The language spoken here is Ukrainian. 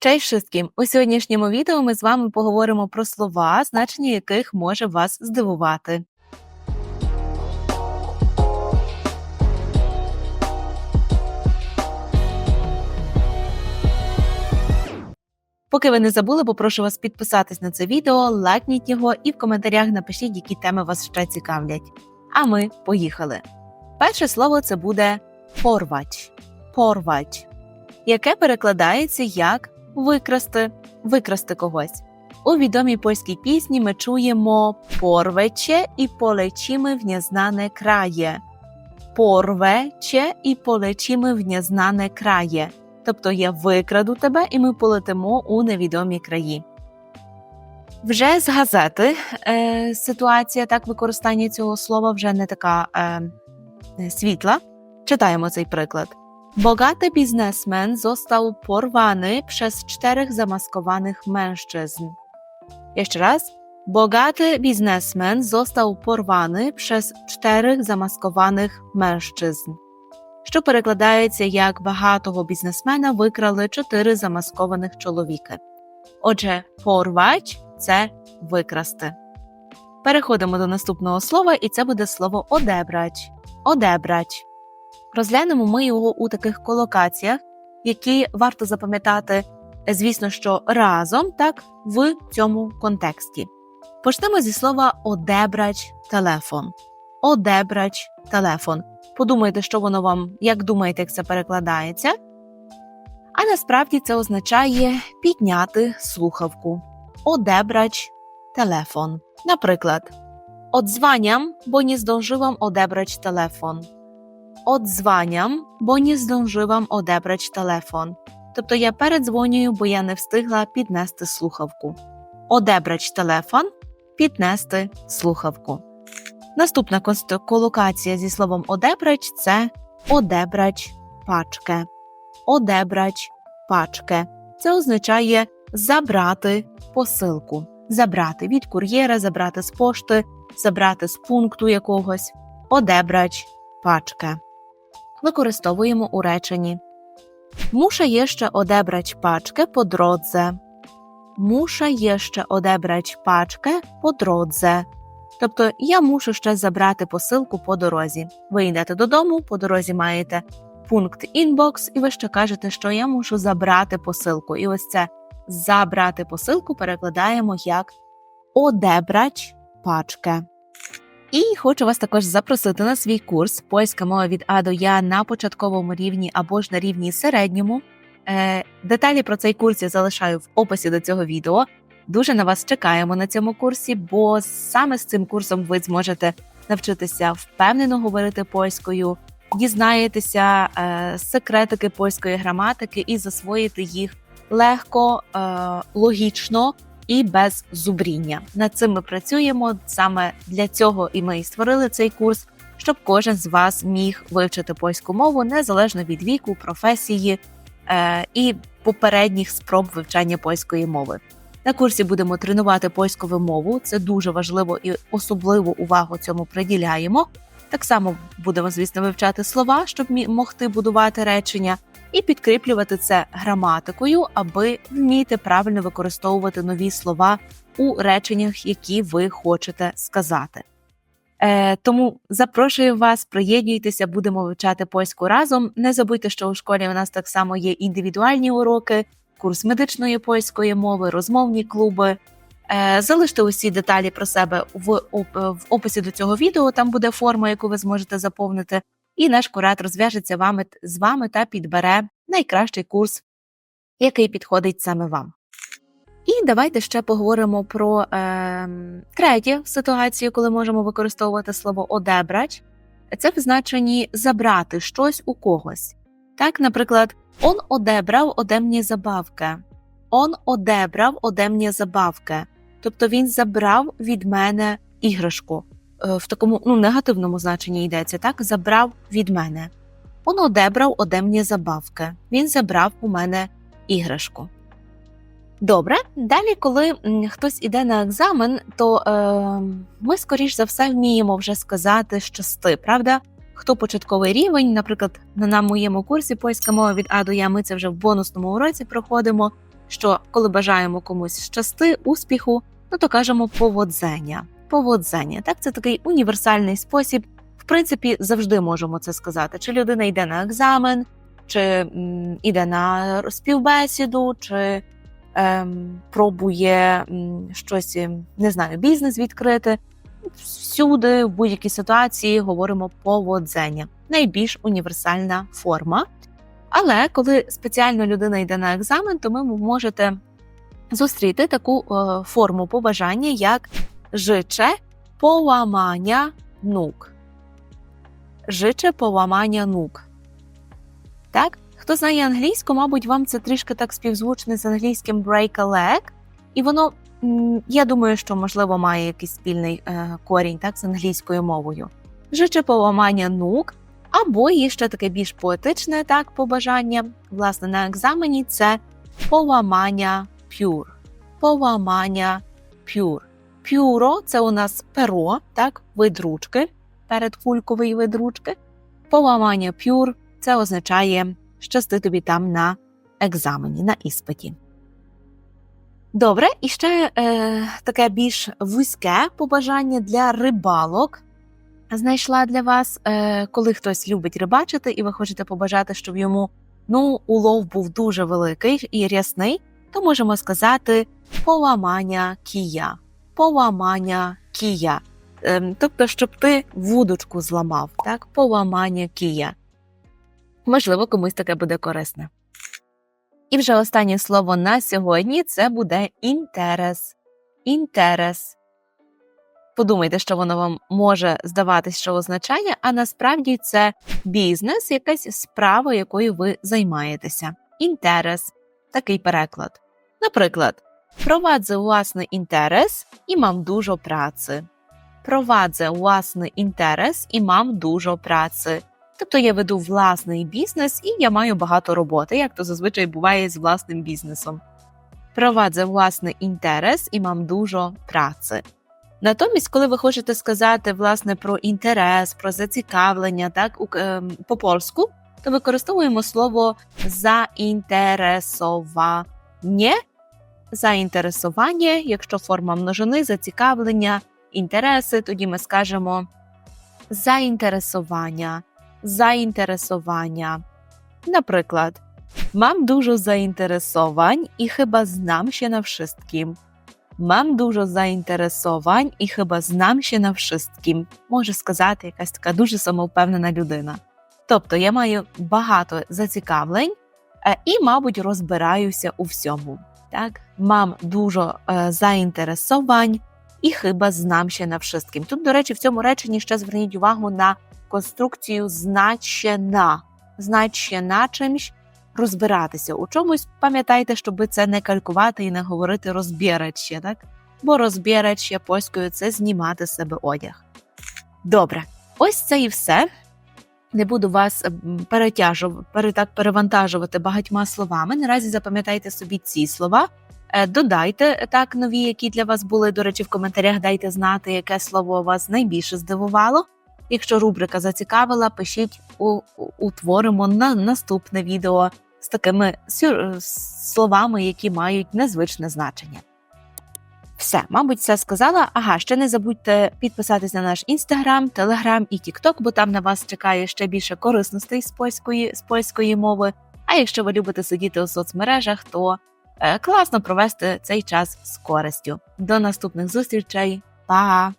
Cześć wszystkim! У сьогоднішньому відео ми з вами поговоримо про слова, значення яких може вас здивувати. Поки ви не забули, попрошу вас підписатись на це відео, лайкніть його і в коментарях напишіть, які теми вас ще цікавлять. А ми поїхали. Перше слово це буде порвач. Порвач, яке перекладається як викрасти, викрасти когось. У відомій польській пісні ми чуємо порвече і полечіми в незнане крає. Порвече і полечіми в незнане крає. Тобто я викраду тебе і ми полетимо у невідомі краї. Вже з газети е, ситуація так використання цього слова вже не така е, світла. Czytajmy цей приклад. Bogaty biznesmen został porwany przez czterech zamaskowanych mężczyzn. Jeszcze raz. Bogaty biznesmen został porwany przez czterech zamaskowanych mężczyzn. Що перекладається як багатого бізнесмена викрали чотири замаскованих чоловіки. Отже, порвач це викрасти. Переходимо до наступного слова, і це буде слово одебрач. Одебрач. Розглянемо ми його у таких колокаціях, які варто запам'ятати, звісно, що разом, так, в цьому контексті. Почнемо зі слова одебрач телефон. Одебрач телефон. Подумайте, що воно вам, як думаєте, як це перекладається. А насправді це означає підняти слухавку. Одебрач телефон. Наприклад, odзваням, бо не zdążyłam odebrać telefon. Odзваням, бо не zdążyłam odebrać telefon. Тобто я передзвонюю, бо я не встигла піднести слухавку. Одебрач телефон піднести слухавку. Наступна колокація зі словом одебрач це одебрач пачке. Одебрач пачке. Це означає забрати посилку, забрати від кур'єра, забрати з пошти, забрати з пункту якогось. Одебрач пачке. Використовуємо у реченні. Muszę jeszcze odebrać paczkę po drodze. Muszę jeszcze odebrać paczkę po drodze. Тобто я мушу ще забрати посилку по дорозі. Ви йдете додому, по дорозі маєте пункт інбокс, і ви ще кажете, що я мушу забрати посилку. І ось це забрати посилку перекладаємо як одебрач пачке. І хочу вас також запросити на свій курс польська мова від А до Я на початковому рівні або ж на рівні середньому. Е, деталі про цей курс я залишаю в описі до цього відео. Дуже на вас чекаємо на цьому курсі, бо саме з цим курсом ви зможете навчитися впевнено говорити польською, дізнаєтеся е, секретики польської граматики і засвоїти їх легко, е, логічно і без зубріння. Над цим ми працюємо саме для цього, і ми і створили цей курс, щоб кожен з вас міг вивчити польську мову незалежно від віку, професії е, і попередніх спроб вивчання польської мови. На курсі будемо тренувати польську мову. Це дуже важливо і особливу увагу цьому приділяємо. Так само будемо, звісно, вивчати слова, щоб могти будувати речення, і підкріплювати це граматикою, аби вміти правильно використовувати нові слова у реченнях, які ви хочете сказати. Е, тому запрошую вас, приєднуйтеся, будемо вивчати польську разом. Не забудьте, що у школі у нас так само є індивідуальні уроки, курс медичної польської мови, розмовні клуби. Е, Залиште усі деталі про себе в описі до цього відео. Там буде форма, яку ви зможете заповнити, і наш куратор зв'яжеться вами з вами та підбере найкращий курс, який підходить саме вам. І давайте ще поговоримо про е, третю ситуацію, коли можемо використовувати слово одебрач. Це в значенні забрати щось у когось. Так, наприклад, он одебрав оде мені забавки. Он одебрав оде мені забавки. Тобто він забрав від мене іграшку. Е, В такому ну, негативному значенні йдеться, так? Забрав від мене. Он одебрав оде мені забавки. Він забрав у мене іграшку. Добре, далі, коли хтось іде на екзамен, то е, ми, скоріш за все, вміємо вже сказати щасти, правда? Хто початковий рівень, наприклад, на на моєму курсі польська мова від А до Я, ми це вже в бонусному уроці проходимо. що коли бажаємо комусь щасти, успіху, ну то кажемо поводзення. Поводзення. Так, це такий універсальний спосіб. В принципі, завжди можемо це сказати. Чи людина йде на екзамен, чи йде на співбесіду, чи ем, пробує м, щось, ем, не знаю, бізнес відкрити. Всюди, в будь-якій ситуації, говоримо поводзення. Найбільш універсальна форма. Але коли спеціально людина йде на екзамен, то ви можете зустріти таку е, форму побажання, як жиче поламання нук. Жиче поламання нук. Так? Хто знає англійську, мабуть, вам це трішки так співзвучне з англійським break a leg, і воно, я думаю, що можливо має якийсь спільний е, корінь так, з англійською мовою. Жиче поламання нук, або є ще таке більш поетичне так, побажання. Власне, на екзамені це поламання пюр. Поламання пюр. Пюро це у нас перо, так, вид ручки, передкульковий вид ручки. Поламання пюр це означає щасти тобі там на екзамені, на іспиті. Добре, і ще е, таке більш вузьке побажання для рибалок. Знайшла для вас, е, коли хтось любить рибачити, і ви хочете побажати, щоб йому ну, улов був дуже великий і рясний, то можемо сказати поламання кія. Поламання кія. Ем, тобто, щоб ти вудочку зламав, так? Поламання кія. Можливо, комусь таке буде корисне. І вже останнє слово на сьогодні це буде інтерес. Інтерес. Подумайте, що воно вам може здаватись, що означає, а насправді це бізнес, якась справа, якою ви займаєтеся. Інтерес такий переклад. Наприклад, провадze власний інтерес і мам дуже праці. Провадze власний інтерес і мам дуже праці. Тобто я веду власний бізнес і я маю багато роботи, як то зазвичай буває з власним бізнесом. Провадze власний інтерес і мам дуже праці. Натомість, коли ви хочете сказати власне про інтерес, про зацікавлення, так ем, по польську, то використовуємо слово заінтересовання. Заінтересування, якщо форма множини, зацікавлення, інтереси, тоді ми скажемо заінтересування, заінтересування. Наприклад, мам дуже заінтересовань і хіба знам ще на wszystkim. Мам дуже заінтересовань і хіба знам ще на wszystkim, може сказати якась така дуже самовпевнена людина. Тобто я маю багато зацікавлень е, і, мабуть, розбираюся у всьому. Так? Мам дуже е, заінтересовань і хіба знам ще на wszystkim. Тут, до речі, в цьому реченні ще зверніть увагу на конструкцію значена. Значена чимсь розбиратися у чомусь, пам'ятайте, щоб це не калькувати і не говорити розбіраче, так? Бо розбіраче польською це знімати з себе одяг. Добре, ось це і все. Не буду вас м, так, перевантажувати багатьма словами. Наразі запам'ятайте собі ці слова. Е, Додайте так нові, які для вас були. До речі, в коментарях дайте знати, яке слово вас найбільше здивувало. Якщо рубрика зацікавила, пишіть утворимо на наступне відео з такими словами, які мають незвичне значення. Все, мабуть, все сказала. Ага, ще не забудьте підписатись на наш інстаграм, телеграм і тікток, бо там на вас чекає ще більше корисностей з польської, з польської мови. А якщо ви любите сидіти у соцмережах, то е, класно провести цей час з користю. До наступних зустрічей. Па!